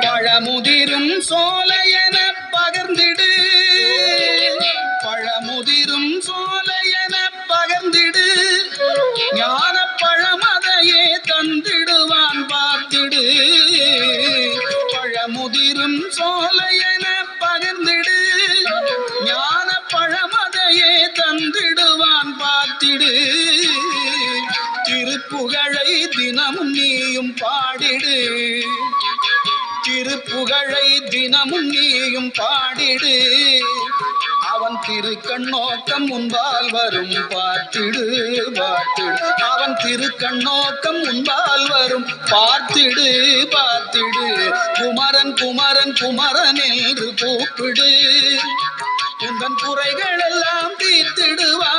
பழமுதிரும் சோலையென பகர்ந்திடு. பழமுதிரும் சோலையென பகர்ந்திடு. ஞான பழமதையே தந்திடுவான் பார்த்திடு. பழமுதிரும் சோலையென திருப்புகழை தினமும் நீயும் பாடிடு. திருப்புகழை தினமும் நீயும் பாடிடு. அவன் திருக்கண்ணோக்கம் முன்பால் வரும் பார்த்திடு பார்த்திடு. அவன் திருக்கண்ணோக்கம் முன்பால் வரும் பார்த்திடு பார்த்திடு. குமரன் குமரன் குமரன் என்று கூப்பிடு. உந்தன் குறைகள் எல்லாம் தீர்த்திடுவார்